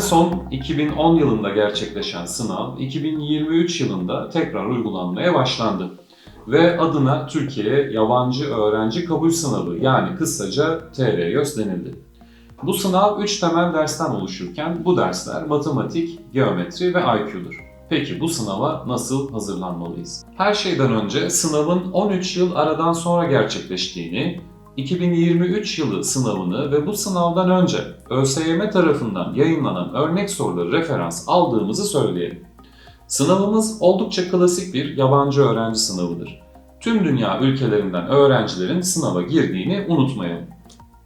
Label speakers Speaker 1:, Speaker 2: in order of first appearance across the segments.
Speaker 1: son 2010 yılında gerçekleşen sınav 2023 yılında tekrar uygulanmaya başlandı. Ve adına Türkiye Yabancı Öğrenci Kabul Sınavı yani kısaca TRYÖS denildi. Bu sınav 3 temel dersten oluşurken bu dersler matematik, geometri ve IQ'dur. Peki bu sınava nasıl hazırlanmalıyız? Her şeyden önce sınavın 13 yıl aradan sonra gerçekleştiğini, 2023 yılı sınavını ve bu sınavdan önce ÖSYM tarafından yayınlanan örnek soruları referans aldığımızı söyleyelim. Sınavımız oldukça klasik bir yabancı öğrenci sınavıdır. Tüm dünya ülkelerinden öğrencilerin sınava girdiğini unutmayalım.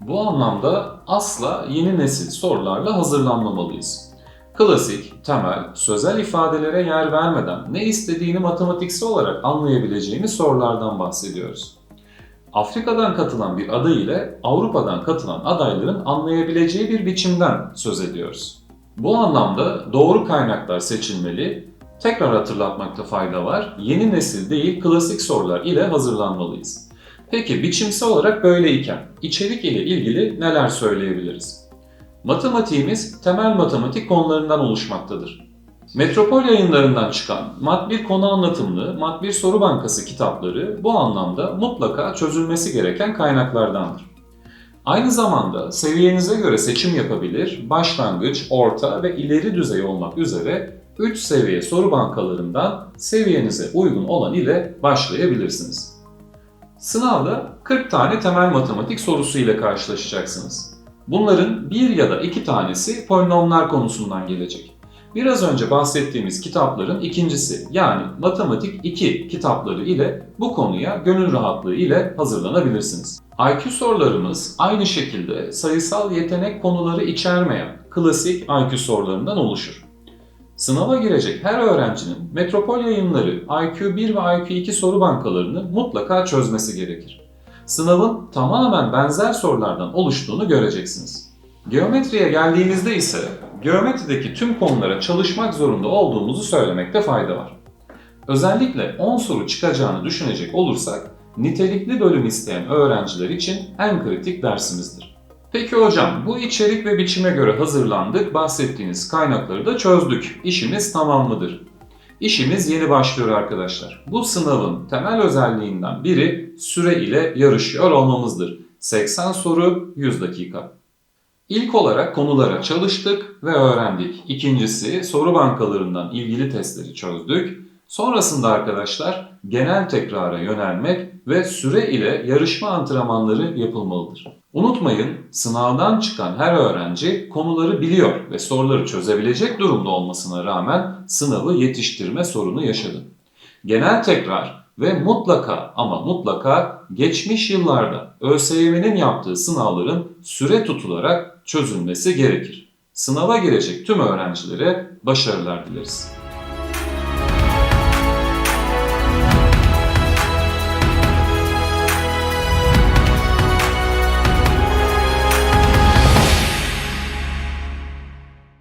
Speaker 1: Bu anlamda asla yeni nesil sorularla hazırlanmamalıyız. Klasik, temel, sözel ifadelere yer vermeden ne istediğini matematiksel olarak anlayabileceğimiz sorulardan bahsediyoruz. Afrika'dan katılan bir aday ile Avrupa'dan katılan adayların anlayabileceği bir biçimden söz ediyoruz. Bu anlamda doğru kaynaklar seçilmeli, tekrar hatırlatmakta fayda var, yeni nesil değil klasik sorular ile hazırlanmalıyız. Peki biçimsel olarak böyleyken içerik ile ilgili neler söyleyebiliriz? Matematiğimiz temel matematik konularından oluşmaktadır. Metropol yayınlarından çıkan Mat 1 konu anlatımlı Mat 1 soru bankası kitapları bu anlamda mutlaka çözülmesi gereken kaynaklardandır. Aynı zamanda seviyenize göre seçim yapabilir, başlangıç, orta ve ileri düzey olmak üzere 3 seviye soru bankalarından seviyenize uygun olan ile başlayabilirsiniz. Sınavda 40 tane temel matematik sorusu ile karşılaşacaksınız. Bunların bir ya da iki tanesi polinomlar konusundan gelecek. Biraz önce bahsettiğimiz kitapların ikincisi yani Matematik 2 kitapları ile bu konuya gönül rahatlığı ile hazırlanabilirsiniz. IQ sorularımız aynı şekilde sayısal yetenek konuları içermeyen klasik IQ sorularından oluşur. Sınava girecek her öğrencinin Metropol yayınları IQ1 ve IQ2 soru bankalarını mutlaka çözmesi gerekir. Sınavın tamamen benzer sorulardan oluştuğunu göreceksiniz. Geometriye geldiğimizde ise geometrideki tüm konulara çalışmak zorunda olduğumuzu söylemekte fayda var. Özellikle 10 soru çıkacağını düşünecek olursak nitelikli bölüm isteyen öğrenciler için en kritik dersimizdir. Peki hocam bu içerik ve biçime göre hazırlandık, bahsettiğiniz kaynakları da çözdük. İşimiz tamam mıdır? İşimiz yeni başlıyor arkadaşlar. Bu sınavın temel özelliğinden biri süre ile yarışıyor olmamızdır. 80 soru 100 dakika. İlk olarak konulara çalıştık ve öğrendik. İkincisi soru bankalarından ilgili testleri çözdük. Sonrasında arkadaşlar genel tekrara yönelmek ve süre ile yarışma antrenmanları yapılmalıdır. Unutmayın sınavdan çıkan her öğrenci konuları biliyor ve soruları çözebilecek durumda olmasına rağmen sınavı yetiştirme sorunu yaşadı. Genel tekrar ve mutlaka ama mutlaka geçmiş yıllarda ÖSYM'nin yaptığı sınavların süre tutularak çözülmesi gerekir. Sınava girecek tüm öğrencilere başarılar dileriz.